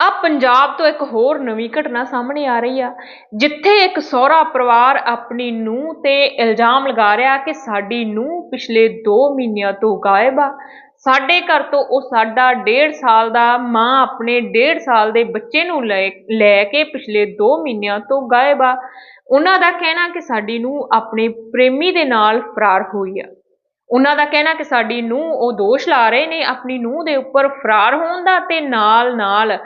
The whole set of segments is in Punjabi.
ਆ ਪੰਜਾਬ ਤੋਂ ਇੱਕ ਹੋਰ ਨਵੀਂ ਘਟਨਾ ਸਾਹਮਣੇ ਆ ਰਹੀ ਆ, ਜਿੱਥੇ ਇੱਕ ਸਹੁਰਾ ਪਰਿਵਾਰ ਆਪਣੀ ਨੂੰਹ ਤੇ ਇਲਜ਼ਾਮ ਲਗਾ ਰਿਹਾ ਕਿ ਸਾਡੀ ਨੂੰਹ ਪਿਛਲੇ 2 ਮਹੀਨਿਆਂ ਤੋਂ ਗਾਇਬ ਆ। ਸਾਡੇ ਘਰ ਤੋਂ ਉਹ ਸਾਡਾ 1.5 ਸਾਲ ਦਾ ਮਾਂ ਆਪਣੇ 1.5 ਸਾਲ ਦੇ ਬੱਚੇ ਨੂੰ ਲੈ ਲੈ ਕੇ ਪਿਛਲੇ 2 ਮਹੀਨਿਆਂ ਤੋਂ ਗਾਇਬ ਆ। ਉਹਨਾਂ ਦਾ ਕਹਿਣਾ ਕਿ ਸਾਡੀ ਨੂੰਹ ਆਪਣੇ ਪ੍ਰੇਮੀ ਦੇ ਨਾਲ ਫਰਾਰ ਹੋਈ ਆ। ਉਹਨਾਂ ਦਾ ਕਹਿਣਾ ਕਿ ਸਾਡੀ ਨੂੰਹ ਉਹ ਦੋਸ਼ ਲਾ ਰਹੇ ਨੇ, ਆਪਣੀ ਨੂੰਹ ਦੇ ਉੱਪਰ ਫਰਾਰ ਹੋਣ ਦਾ ਤੇ ਨਾਲ ਨਾਲ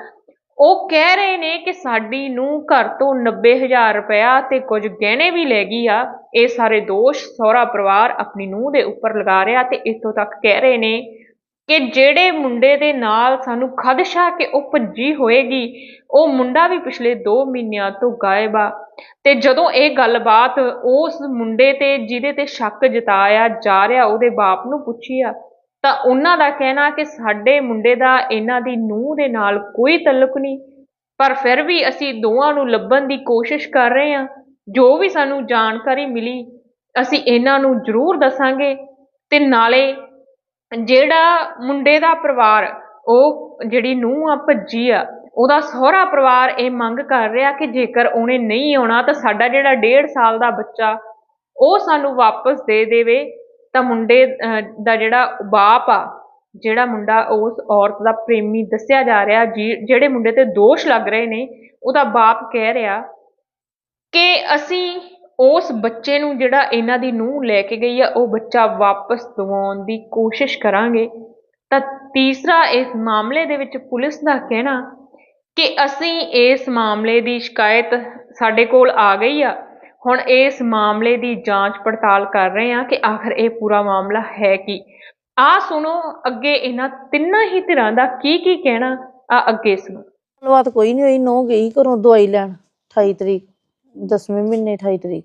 ਉਹ ਕਹਿ ਰਹੇ ਨੇ ਕਿ ਸਾਡੀ ਨੂੰ ਘਰ ਤੋਂ 90000 ਰੁਪਇਆ ਤੇ ਕੁਝ ਗਹਿਣੇ ਵੀ ਲੈ ਗਈ ਆ। ਇਹ ਸਾਰੇ ਦੋਸ਼ ਸਹੁਰਾ ਪਰਿਵਾਰ ਆਪਣੀ ਨੂੰਹ ਦੇ ਉੱਪਰ ਲਗਾ ਰਿਹਾ ਤੇ ਇੱਥੋਂ ਤੱਕ ਕਹਿ ਰਹੇ ਨੇ ਕਿ ਜਿਹੜੇ ਮੁੰਡੇ ਦੇ ਨਾਲ ਸਾਨੂੰ ਖਦਸ਼ਾ ਕਿ ਉਹ ਭੱਜੀ ਹੋਏਗੀ, ਉਹ ਮੁੰਡਾ ਵੀ ਪਿਛਲੇ 2 ਮਹੀਨਿਆਂ ਤੋਂ ਗਾਇਬ ਆ। ਤੇ ਜਦੋਂ ਇਹ ਗੱਲਬਾਤ ਉਸ ਮੁੰਡੇ ਤੇ ਜਿਹਦੇ ਤੇ ਸ਼ੱਕ ਜਤਾਇਆ ਜਾ ਰਿਹਾ, ਉਹਦੇ ਬਾਪ ਨੂੰ ਪੁੱਛੀ ਆ ਤਾਂ ਉਹਨਾਂ ਦਾ ਕਹਿਣਾ ਕਿ ਸਾਡੇ ਮੁੰਡੇ ਦਾ ਇਹਨਾਂ ਦੀ ਨੂੰਹ ਦੇ ਨਾਲ ਕੋਈ ਤਾਲੁਕ ਨਹੀਂ। ਪਰ ਫਿਰ ਵੀ ਅਸੀਂ ਦੋਵਾਂ ਨੂੰ ਲੱਭਣ ਦੀ ਕੋਸ਼ਿਸ਼ ਕਰ ਰਹੇ ਹਾਂ। ਜੋ ਵੀ ਸਾਨੂੰ ਜਾਣਕਾਰੀ ਮਿਲੀ, ਅਸੀਂ ਇਹਨਾਂ ਨੂੰ ਜ਼ਰੂਰ ਦੱਸਾਂਗੇ ਤੇ ਨਾਲੇ ਜਿਹੜਾ ਮੁੰਡੇ ਦਾ ਪਰਿਵਾਰ, ਉਹ ਜਿਹੜੀ ਨੂੰਹ ਆ, ਭੱਜੀ ਆ, ਉਹਦਾ ਸਹੁਰਾ ਪਰਿਵਾਰ ਇਹ ਮੰਗ ਕਰ ਰਿਹਾ ਕਿ ਜੇਕਰ ਉਹਨੇ ਨਹੀਂ ਆਉਣਾ ਤਾਂ ਸਾਡਾ ਜਿਹੜਾ 1.5 ਸਾਲ ਦਾ ਬੱਚਾ, ਉਹ ਸਾਨੂੰ ਵਾਪਸ ਦੇ ਦੇਵੇ। ਤਾਂ ਮੁੰਡੇ ਅਹ, ਦਾ ਜਿਹੜਾ ਬਾਪ ਆ ਜਿਹੜਾ ਮੁੰਡਾ ਉਸ ਔਰਤ ਦਾ ਪ੍ਰੇਮੀ ਦੱਸਿਆ ਜਾ ਰਿਹਾ ਜਿ- ਜਿਹੜੇ ਮੁੰਡੇ ਤੇ ਦੋਸ਼ ਲੱਗ ਰਹੇ ਨੇ ਉਹਦਾ ਬਾਪ ਕਹਿ ਰਿਹਾ ਕਿ ਅਸੀਂ ਉਸ ਬੱਚੇ ਨੂੰ ਜਿਹੜਾ ਇਹਨਾਂ ਦੀ ਨੂੰਹ ਲੈ ਕੇ ਗਈ ਆ ਉਹ ਬੱਚਾ ਵਾਪਸ ਦਿਵਾਉਣ ਦੀ ਕੋਸ਼ਿਸ਼ ਕਰਾਂਗੇ। ਤਾਂ ਤੀਸਰਾ ਇਸ ਮਾਮਲੇ ਦੇ ਵਿੱਚ ਪੁਲਿਸ ਦਾ ਕਹਿਣਾ ਕਿ ਅਸੀਂ ਇਸ ਮਾਮਲੇ ਦੀ ਸ਼ਿਕਾਇਤ ਸਾਡੇ ਕੋਲ ਆ ਗਈ ਆ। ਹੁਣ ਇਸ ਮਾਮਲੇ ਦੀ ਜਾਂਚ ਪੜਤਾਲ ਕਰ ਰਹੇ ਹਾਂ ਕਿ ਆਖਰ ਇਹ ਪੂਰਾ ਮਾਮਲਾ ਹੈ ਕੀ। ਆ ਸੁਣੋ ਅੱਗੇ ਇਹਨਾਂ ਤਿੰਨਾਂ ਹੀ ਧਿਰਾਂ ਦਾ ਕੀ ਕੀ ਕਹਿਣਾ ਆ ਅੱਗੇ ਸੁਣੋ। ਗੱਲਬਾਤ ਕੋਈ ਨਹੀਂ ਹੋਈ ਨੋ ਗਈ ਘਰੋਂ ਦਵਾਈ ਲੈਣ 28 ਤਰੀਕ 10ਵੇਂ ਮਹੀਨੇ 28 ਤਰੀਕ।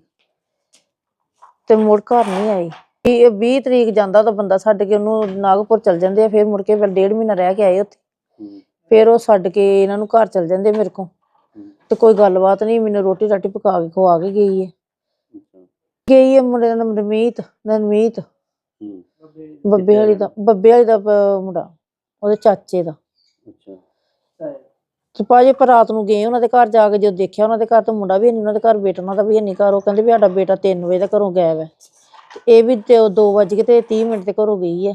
ਤੇ ਮੁੜ ਘਰ ਨਹੀਂ ਆਈ। ਇਹ 20 ਤਰੀਕ ਜਾਂਦਾ ਤਾਂ ਬੰਦਾ ਛੱਡ ਕੇ ਉਹਨੂੰ ਨਾਗਪੁਰ ਚਲ ਜਾਂਦੇ ਆ ਫਿਰ ਮੁੜ ਕੇ ਫਿਰ ਡੇਢ ਮਹੀਨਾ ਰਹਿ ਕੇ ਆਏ ਉੱਥੇ। ਫਿਰ ਉਹ ਛੱਡ ਕੇ ਇਹਨਾਂ ਨੂੰ ਘਰ ਚਲ ਜਾਂਦੇ ਮੇਰੇ ਕੋਲ। ਤੇ ਕੋਈ ਗੱਲਬਾਤ ਨਹੀਂ ਮੈਨੂੰ ਰੋਟੀ ਰਾਟੀ ਪਕਾ ਕੇ ਖਵਾ ਕੇ ਗਈ ਹੈ ਗਈ ਹੈ ਮੁੰਡੇ ਦਾ ਨਾਮ ਰਮੀਤ ਬੱਬੇ ਵਾਲੀ ਦਾ ਬੱਬੇ ਵਾਲੀ ਦਾ ਪ- ਮੁੰਡਾ ਉਹਦੇ ਚਾਚੇ ਦਾ। ਤੇ ਭਾਜੀ ਪਰ ਰਾਤ ਨੂੰ ਗਏ ਉਹਨਾਂ ਦੇ ਘਰ ਜਾ ਕੇ ਜਦੋਂ ਦੇਖਿਆ ਉਹਨਾਂ ਦੇ ਘਰ ਤਾਂ ਮੁੰਡਾ ਵੀ ਨਹੀਂ ਉਹਨਾਂ ਦੇ ਘਰ ਬੇਟਾ ਉਹਨਾਂ ਦਾ ਵੀ ਨਹੀਂ ਘਰ। ਉਹ ਕਹਿੰਦੇ ਵੀ ਸਾਡਾ ਬੇਟਾ 3 ਵਜੇ ਦਾ ਘਰੋਂ ਗਾਇਬ ਹੈ। ਤੇ ਇਹ ਵੀ ਤੇ 2 ਵਜੇ ਕੇ ਤੇ 30 ਮਿੰਟ ਤੇ ਘਰੋਂ ਗਈ ਹੈ।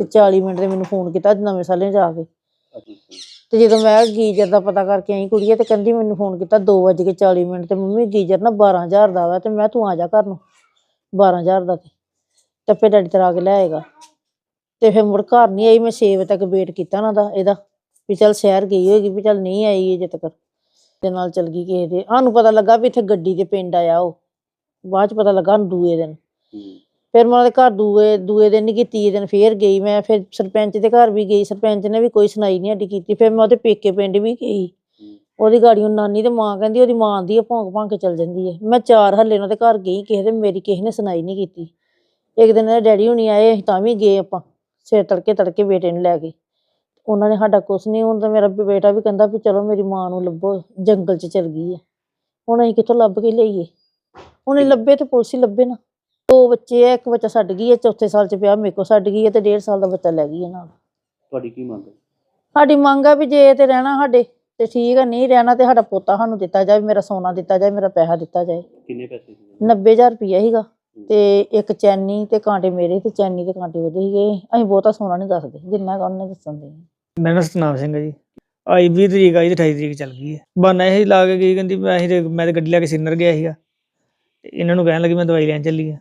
ਤੇ 40 ਮਿੰਟ ਤੇ ਮੈਨੂੰ ਫੋਨ ਕੀਤਾ ਨਵੇਂ ਸਾਲੇ ਜਾ ਕੇ। ਤੇ ਜਦੋਂ ਮੈਂ ਗੀਜਰ ਦਾ ਪਤਾ ਕਰਕੇ ਆਈ ਕੁੜੀਏ ਤੇ ਕਹਿੰਦੀ ਮੈਨੂੰ ਫੋਨ ਕੀਤਾ 2 ਵਜੇ ਕੇ 40 ਮਿੰਟ ਤੇ ਮੰਮੀ ਗੀਜਰ ਨਾ 12000 ਦਾ ਵਾ ਤੇ ਮੈਂ ਤੂੰ ਆ ਜਾ ਘਰ ਨੂੰ 12000 ਦਾ ਤੇ ਤੇ ਫਿਰ ਡੈਡੀ ਤਰਾ ਕੇ ਲੈ ਆਏਗਾ। ਤੇ ਫਿਰ ਮੁੜ ਘਰ ਨਹੀਂ ਆਈ, ਮੈਂ 6 ਵਜੇ ਤੱਕ ਵੇਟ ਕੀਤਾ ਨਾ ਦਾ, ਇਹਦਾ, ਵੀ ਚੱਲ ਸ਼ਹਿਰ ਗਈ ਹੋਏਗੀ, ਵੀ ਚੱਲ ਨਹੀਂ ਆਈ ਅਜੇ ਤੱਕ। ਦੇ ਨਾਲ ਚਲ ਗਈ ਕਿਸੇ ਦੇ, ਸਾਨੂੰ ਪਤਾ ਲੱਗਾ ਵੀ ਇੱਥੇ ਗੱਡੀ ਦੇ ਪਿੰਡ ਆਇਆ ਉਹ, ਬਾਅਦ ਚ ਪਤਾ ਲੱਗਾ ਸਾਨੂੰ ਦੂਏ ਦਿਨ। ਫਿਰ ਮੈਂ ਉਹਦੇ ਘਰ ਦੂਏ ਦੂਏ ਦਿਨ ਨਹੀਂ ਤੀਏ ਦਿਨ ਫੇਰ ਗਈ ਮੈਂ ਫਿਰ ਸਰਪੰਚ ਦੇ ਘਰ ਵੀ ਗਈ ਸਰਪੰਚ ਨੇ ਵੀ ਕੋਈ ਸੁਣਾਈ ਨਹੀਂ ਸਾਡੀ ਕੀਤੀ ਫਿਰ ਮੈਂ ਉਹਦੇ ਪੇਕੇ ਪਿੰਡ ਵੀ ਗਈ। ਉਹਦੀ ਗਾੜੀ ਨੂੰ ਨਾਨੀ ਤੇ ਮਾਂ ਕਹਿੰਦੀ ਉਹਦੀ ਮਾਂ ਆਂਦੀ ਆ ਭੌਂਕ ਭੌਂਕ ਕੇ ਚਲ ਜਾਂਦੀ ਹੈ ਮੈਂ ਚਾਰ ਹੱਲੇ ਉਹਨਾਂ ਦੇ ਘਰ ਗਈ ਕਿਸੇ ਦੇ ਮੇਰੀ ਕਿਸੇ ਨੇ ਸੁਣਾਈ ਨਹੀਂ ਕੀਤੀ। ਇੱਕ ਦਿਨ ਇਹਦੇ ਡੈਡੀ ਹੁਣੀ ਆਏ ਅਸੀਂ ਤਾਂ ਵੀ ਗਏ ਆਪਾਂ ਸਿਰ ਤੜਕੇ ਤੜਕੇ ਬੇਟੇ ਨੂੰ ਲੈ ਕੇ। ਉਹਨਾਂ ਨੇ ਸਾਡਾ ਕੁਛ ਨਹੀਂ ਹੁਣ ਤਾਂ ਮੇਰਾ ਵੀ ਬੇਟਾ ਵੀ ਕਹਿੰਦਾ ਵੀ ਚਲੋ ਮੇਰੀ ਮਾਂ ਨੂੰ ਲੱਭੋ ਜੰਗਲ 'ਚ ਚਲ ਗਈ ਹੈ ਹੁਣ ਅਸੀਂ ਕਿੱਥੋਂ ਲੱਭ ਕੇ ਲਈਏ? ਹੁਣ ਇਹ ਲੱਭੇ ਤੇ ਪੁਲਿਸ ਹੀ ਲੱਭੇ ਨਾ। ਦੋ ਬੱਚੇ ਆ ਇੱਕ ਬੱਚਾ ਛੱਡ ਗਈ ਹੈ ਚੌਥੇ ਸਾਲ 'ਚ ਪਿਆ ਮੇਰੇ ਕੋਲ ਛੱਡ ਗਈ ਹੈ ਤੇ ਡੇਢ ਸਾਲ ਦਾ ਬੱਚਾ ਲੈ ਗਈ ਹੈ ਨਾਲ। ਤੁਹਾਡੀ ਕੀ ਮੰਗ ਹੈ? ਸਾਡੀ ਮੰਗ ਆ ਵੀ ਜੇ ਤੇ ਰਹਿਣਾ ਸਾਡੇ ਤੇ ਠੀਕ ਆ ਨਹੀਂ ਰਹਿਣਾ ਤੇ ਸਾਡਾ ਪੋਤਾ ਸਾਨੂੰ ਦਿੱਤਾ ਜਾਵੇ ਮੇਰਾ ਸੋਨਾ ਦਿੱਤਾ ਜਾਵੇ ਮੇਰਾ ਪੈਸਾ ਦਿੱਤਾ ਜਾਏ ਕਿੰਨੇ ਪੈਸੇ ਸੀ? 90000 ਰੁਪਇਆ ਸੀਗਾ ਤੇ ਇੱਕ ਚੈਨੀ ਤੇ ਕਾਂਟੇ ਮੇਰੇ ਤੇ ਚੈਨੀ ਤੇ ਕਾਂਟੇ ਉਹਦੇ ਸੀਗੇ। ਅਸੀਂ ਬਹੁਤਾ ਸੋਨਾ ਨਹੀਂ ਦੱਸਦੇ ਜਿੰਨਾ ਕੁ ਉਹਨੇ ਦੱਸਣ ਦੇ। ਮੇਰਾ ਨਾਮ ਸਤਨਾਮ ਸਿੰਘ ਹੈ ਜੀ। ਆਈ 20 ਤਰੀਕ ਆਈ ਤੇ 28 ਤਰੀਕ ਚੱਲ ਗਈ ਹੈ। ਬਹਾਨਾ ਇਹ ਲਾ ਕੇ ਗਈ ਕਹਿੰਦੀ ਮੈਂ ਅਸੀਂ ਤੇ ਮੈਂ ਤੇ ਗੱਡੀ ਲੈ ਕੇ ਸਿੰਨਰ ਗਿਆ ਸੀਗਾ। ਤੇ ਇਹਨਾਂ ਨੂੰ ਕਹਿਣ ਲੱਗੀ ਮੈਂ ਦਵਾਈ ਲੈਣ ਚੱਲੀ ਆ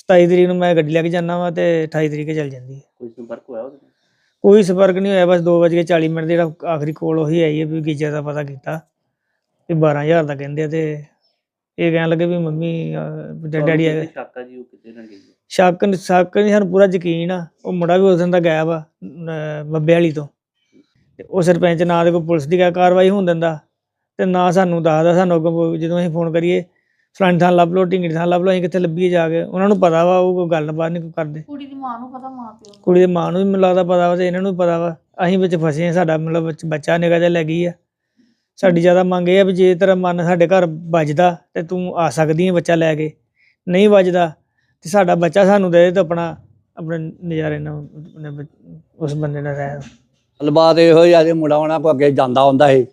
27 ਤਰੀਕ ਨੂੰ ਮੈਂ ਗੱਡੀ ਲੈ ਕੇ ਜਾਣਾ ਵਾ ਤੇ 28 ਤਰੀਕ ਚੱਲ ਜਾਂਦੀ ਹੈ। ਕੋਈ ਸੰਪਰਕ ਹੋਇਆ ਉਹਦੇ ਨਾਲ? ਕੋਈ ਸੰਪਰਕ ਨਹੀਂ ਹੋਇਆ ਬਸ 2:40 ਮਿੰਟ ਦੇ ਜਿਹੜਾ ਆਖਰੀ ਕੋਲ ਉਹੀ ਆਈ ਹੈ ਵੀ ਗੀਜਰ ਦਾ ਪਤਾ ਕੀਤਾ ਤੇ 12000 ਦਾ ਕਹਿੰਦੇ ਆ ਤੇ ਇਹ ਕਹਿਣ ਲੱਗੇ ਵੀ ਮੰਮੀ ਅਹ, ਡੈਡੀ ਆ ਕਿਤੇ ਸ਼ੱਕ ਆ ਜੀ ਉਹ ਕਿੱਥੇ ਨਾਲ ਗਈ ਹੈ? ਸ਼ੱਕ ਨੀ- ਸ਼ੱਕ ਨਹੀਂ ਸਾਨੂੰ ਪੂਰਾ ਯਕੀਨ ਆ ਉਹ ਮੁੰਡਾ ਵੀ ਉਸ ਦਿਨ ਦਾ ਗਾਇਬ ਆ ਅਹ ਬੱਬੇ ਵਾਲੀ ਤੋਂ। ਤੇ ਉਹ ਸਰਪੰਚ ਨਾ ਦੇ ਕੋਈ ਪੁਲਿਸ ਦੀ ਕਾਰਵਾਈ ਹੋਣ ਦਿੰਦਾ ਤੇ ਨਾ ਸਾਨੂੰ ਦੱਸਦਾ ਸਾਨੂੰ ਅੱਗੋਂ ਜਦੋਂ ਅਸੀਂ ਫੋਨ ਕਰੀਏ ਫਲਾਣੀ ਥਾਂ ਲੱਭ ਲਓ ਢਿੰਗੜੀ ਥਾਂ ਲੱਭ ਲਓ ਅਸੀਂ ਕਿੱਥੇ ਲੱਭੀਏ ਜਾ ਕੇ। ਉਹਨਾਂ ਨੂੰ ਪਤਾ ਵਾ ਉਹ ਕੋਈ ਗੱਲਬਾਤ ਨਹੀਂ ਕੋਈ ਕਰਦੇ। ਕੁੜੀ ਦੀ ਮਾਂ ਨੂੰ ਪਤਾ ਮਾਂ ਪਿਓ ਕੁੜੀ ਦੇ ਮਾਂ ਨੂੰ ਵੀ ਮੈਨੂੰ ਲੱਗਦਾ ਪਤਾ ਵਾ ਤੇ ਇਹਨਾਂ ਨੂੰ ਵੀ ਪਤਾ ਵਾ। ਅਸੀਂ ਵਿੱਚ ਫਸੇ ਆ ਸਾਡਾ ਮਤਲਬ ਬੱਚ- ਬੱਚਾ ਨਿਕਾ ਜਿਹਾ ਲੈ ਗਈ ਆ। ਸਾਡੀ ਜ਼ਿਆਦਾ ਮੰਗ ਇਹ ਆ ਵੀ ਜੇ ਤੇਰਾ ਮਨ ਸਾਡੇ ਘਰ ਵੱਜਦਾ ਤੇ ਤੂੰ ਆ ਸਕਦੀ ਹੈ ਬੱਚਾ ਲੈ ਕੇ। ਨਹੀਂ ਵੱਜਦਾ ਤੇ ਸਾਡਾ ਬੱਚਾ ਸਾਨੂੰ ਦੇ ਦੇ ਤੇ ਆਪਣਾ ਆਪਣੇ ਨਜ਼ਾਰੇ ਨਾਲ ਆਪਣੇ ਬੱਚ- ਉਸ ਬੰਦੇ ਨਾਲ ਰਹਿ। ਗੱਲਬਾਤ ਇਹੋ ਹੀ ਆ ਜੇ ਮੁੰਡਾ ਉਹਨਾਂ ਕੋ ਅੱਗੇ ਜਾਂਦਾ ਹੁੰਦਾ ਸੀ।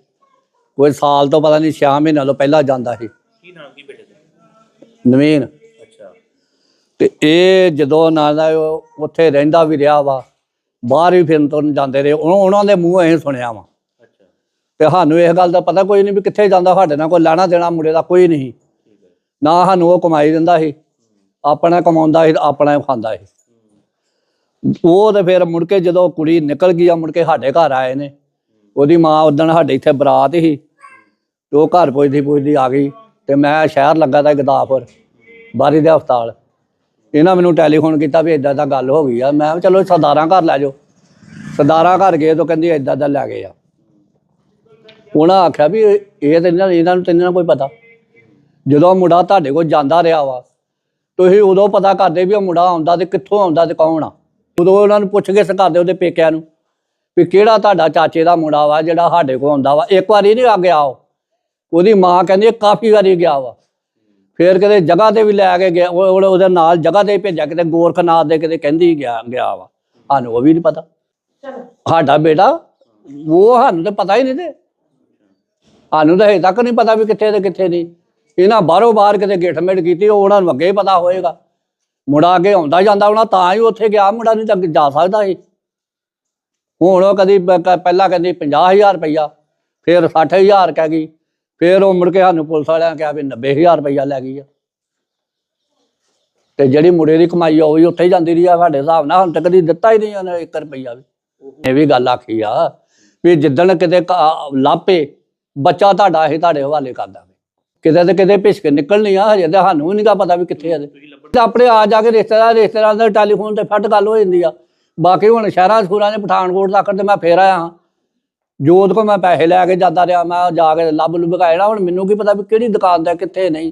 ਕੋਈ ਸਾਲ ਤੋਂ ਪਤਾ ਨਹੀਂ 6 ਮਹੀਨਿਆਂ ਤੋਂ ਪਹਿਲਾਂ ਜਾਂਦਾ ਸੀ। ਕੀ ਨਾਮ ਕੀ ਬੇਟੇ? ਨਵੀਨ। ਅੱਛਾ। ਤੇ ਇਹ ਜਦੋਂ ਨਾਲ ਦਾ ਉਹ ਉੱਥੇ ਰਹਿੰਦਾ ਵੀ ਰਿਹਾ ਵਾ ਬਾਹਰ ਵੀ ਫਿਰਨ ਤੋਂ ਜਾਂਦੇ ਰਹੇ ਉਹ- ਉਹਨਾਂ ਦੇ ਮੂੰਹ ਅਸੀਂ ਸੁਣਿਆ ਵਾ। ਅੱਛਾ। ਤੇ ਸਾਨੂੰ ਇਸ ਗੱਲ ਦਾ ਪਤਾ ਕੋਈ ਨਹੀਂ ਵੀ ਕਿੱਥੇ ਜਾਂਦਾ ਸਾਡੇ ਨਾਲ ਕੋਈ ਲੈਣਾ ਦੇਣਾ ਮੁੰਡੇ ਦਾ ਕੋਈ ਨਹੀਂ। ਠੀਕ ਹੈ। ਨਾ ਸਾਨੂੰ ਉਹ ਕਮਾਈ ਦਿੰਦਾ ਸੀ ਆਪਣਾ ਕਮਾਉਂਦਾ ਸੀ ਤੇ ਆਪਣਾ ਹੀ ਖਾਂਦਾ ਸੀ। ਉਹ ਤੇ ਫਿਰ ਮੁੜ ਕੇ ਜਦੋਂ ਕੁੜੀ ਨਿਕਲ ਗਈ ਆ ਮੁੜ ਕੇ ਸਾਡੇ ਘਰ ਆਏ ਨੇ। ਉਹਦੀ ਮਾਂ ਉਦਣ ਸਾਡੇ ਇੱਥੇ ਬਰਾਤ ਸੀ ਤੇ ਉਹ ਘਰ ਪੁੱਜਦੀ ਪੁੱਜਦੀ ਆ ਗਈ ਤੇ ਮੈਂ ਸ਼ਹਿਰ ਲੱਗਾ ਤਾਂ ਗਦਾਫਰ ਬਾਰੀ ਦੇ ਹਸਪਤਾਲ। ਇਹਨਾਂ ਮੈਨੂੰ ਟੈਲੀਫੋਨ ਕੀਤਾ ਵੀ ਇਦਾਂ ਦਾ ਗੱਲ ਹੋ ਗਈ ਆ। ਮੈਂ ਕਿਹਾ ਚਲੋ ਸਰਦਾਰਾਂ ਘਰ ਲੈ ਜਾਓ। ਸਰਦਾਰਾਂ ਘਰ ਗਏ ਤਾਂ ਕਹਿੰਦੀ ਇਦਾਂ ਦਾ ਲੈ ਗਏ ਆ। ਉਹਨਾਂ ਆਖਿਆ ਵੀ ਇਹ ਤੇ ਇਹਨਾਂ ਨੂੰ ਤੇ ਨੂੰ ਕੋਈ ਪਤਾ। ਜਦੋਂ ਮੁੰਡਾ ਤੁਹਾਡੇ ਕੋਲ ਜਾਂਦਾ ਰਿਹਾ ਵਾ, ਤੁਸੀਂ ਉਦੋਂ ਪਤਾ ਕਰਦੇ ਵੀ ਉਹ ਮੁੰਡਾ ਆਉਂਦਾ ਤੇ ਕਿੱਥੋਂ ਆਉਂਦਾ ਤੇ ਕੌਣ ਆ? ਉਦੋਂ ਉਹਨਾਂ ਨੂੰ ਪੁੱਛ ਕੇ ਕਰਦੇ ਉਹਦੇ ਪੇਕਿਆਂ ਨੂੰ ਵੀ ਕਿਹੜਾ ਤੁਹਾਡਾ ਚਾਚੇ ਦਾ ਮੁੰਡਾ ਵਾ ਜਿਹੜਾ ਸਾਡੇ ਕੋਲ ਆਉਂਦਾ ਵਾ। ਇੱਕ ਵਾਰੀ ਨਹੀਂ ਆ ਗਿਆ ਉਹ ਉਹਦੀ ਮਾਂ ਕਹਿੰਦੀ ਕਾਫੀ ਵਾਰੀ ਗਿਆ ਵਾ। ਫੇਰ ਕਿਤੇ ਜਗ੍ਹਾ ਤੇ ਵੀ ਲੈ ਕੇ ਗਿਆ, ਉਹ ਉਹਦੇ ਨਾਲ ਜਗ੍ਹਾ ਤੇ ਭੇਜਿਆ, ਕਿਤੇ ਗੋਰਖਨਾਥ ਦੇ ਕਿਤੇ ਕਹਿੰਦੀ ਗਿਆ ਗਿਆ ਵਾ। ਸਾਨੂੰ ਉਹ ਵੀ ਨਹੀਂ ਪਤਾ। ਸਾਡਾ ਬੇਟਾ, ਉਹ ਸਾਨੂੰ ਤਾਂ ਪਤਾ ਹੀ ਨਹੀਂ ਤੇ। ਸਾਨੂੰ ਤਾਂ ਹਜੇ ਤੱਕ ਨਹੀਂ ਪਤਾ ਵੀ ਕਿੱਥੇ ਤੇ ਕਿੱਥੇ ਨਹੀਂ। ਇਹਨਾਂ ਬਾਹਰੋਂ ਬਾਹਰ ਕਿਤੇ ਗਿੱਠ-ਮਿੱਠ ਕੀਤੀ, ਉਹ ਉਹਨਾਂ ਨੂੰ ਅੱਗੇ ਹੀ ਪਤਾ ਹੋਏਗਾ। ਮੁੰਡਾ ਅੱਗੇ ਆਉਂਦਾ ਜਾਂਦਾ ਉਹਨਾਂ ਤਾਂ ਹੀ ਉੱਥੇ ਗਿਆ, ਮੁੰਡਾ ਨਹੀਂ ਤਾਂ ਜਾ ਸਕਦਾ ਸੀ। ਹੁਣ ਉਹ ਕਦੀ ਪਹਿਲਾਂ ਕਹਿੰਦੀ 50000 ਰੁਪਈਆ, ਫਿਰ 60000 ਕਹਿ ਗਈ। ਫੇਰ ਉਹ ਮੁੜ ਕੇ ਸਾਨੂੰ ਪੁਲਿਸ ਵਾਲਿਆਂ ਕਿਹਾ ਵੀ 90000 ਰੁਪਈਆ ਲੈ ਗਈ ਆ। ਤੇ ਜਿਹੜੀ ਮੁੰਡੇ ਦੀ ਕਮਾਈ ਆ, ਉਹ ਵੀ ਉੱਥੇ ਹੀ ਜਾਂਦੀ ਰਹੀ ਆ। ਸਾਡੇ ਹਿਸਾਬ ਨਾਲ ਹੁਣ ਤੱਕ ਕਦੀ ਦਿੱਤਾ ਹੀ ਨਹੀਂ ਉਹਨੇ 1 ਰੁਪਈਆ ਵੀ। ਇਹ ਵੀ ਗੱਲ ਆਖੀ ਆ ਵੀ ਜਿੱਦਣ ਕਿਤੇ ਕ- ਲਾਪੇ, ਬੱਚਾ ਤੁਹਾਡਾ ਇਹ ਤੁਹਾਡੇ ਹਵਾਲੇ ਕਰ ਦਾਂਗੇ। ਕਿਤੇ ਤੇ ਕਿਤੇ ਭਿਸਕ ਨਿਕਲਣੀ ਆ, ਹਜੇ ਤੇ ਸਾਨੂੰ ਵੀ ਨਹੀਂਗਾ ਪਤਾ ਵੀ ਕਿੱਥੇ ਆ। ਤੇ ਆਪਣੇ ਆ ਜਾ ਕੇ ਰਿਸ਼ਤੇਦਾਰ ਰਿਸ਼ਤੇਦਾਰਾਂ ਦਾ ਟੈਲੀਫੋਨ ਤੇ ਫੱਟ ਗੱਲ ਹੋ ਜਾਂਦੀ ਆ। ਬਾਕੀ ਹੁਣ ਸ਼ਹਿਰਾਂ ਸਕੂਲਾਂ ਦੇ ਪਠਾਨਕੋਟ ਤੱਕ ਤੇ ਮੈਂ ਫੇਰ ਆਇਆ ਹਾਂ। ਜੋ ਜੋਤ ਕੋ ਮੈਂ ਪੈਸੇ ਲੈ ਕੇ ਜਾਂਦਾ ਰਿਹਾ, ਮੈਂ ਜਾ ਕੇ ਲੱਭ ਲੁੱਭ ਕੇ ਆਇਆ, ਹੁਣ ਮੈਨੂੰ ਕੀ ਪਤਾ ਵੀ ਕਿਹੜੀ ਦੁਕਾਨ ਤੇ ਕਿੱਥੇ ਨਹੀਂ।